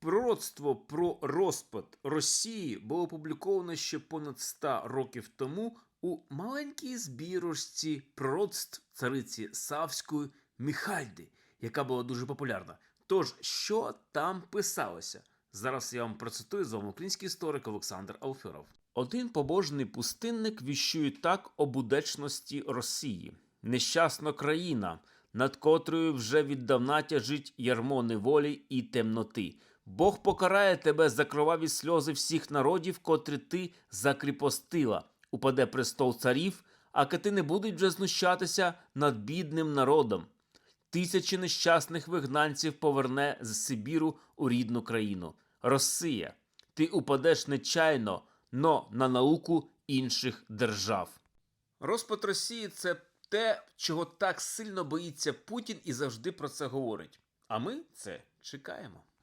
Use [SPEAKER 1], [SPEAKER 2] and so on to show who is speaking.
[SPEAKER 1] Пророцтво про розпад Росії було опубліковано ще понад 100 років тому у маленькій збірочці пророцтв цариці Савської Міхальди, яка була дуже популярна. Тож, що там писалося? Зараз я вам процитую з вами український історик Олександр Алферов. Один побожний пустинник віщує так об удечності Росії. Нещасна країна, над котрою вже віддавна тяжить ярмо неволі і темноти. Бог покарає тебе за кроваві сльози всіх народів, котрі ти закріпостила. Упаде престол царів, а кати будуть вже знущатися над бідним народом. Тисячі нещасних вигнанців поверне з Сибіру у рідну країну. Росія, ти упадеш нечайно, но на науку інших держав. Розпад Росії це те, чого так сильно боїться Путін і завжди про це говорить. А ми це чекаємо.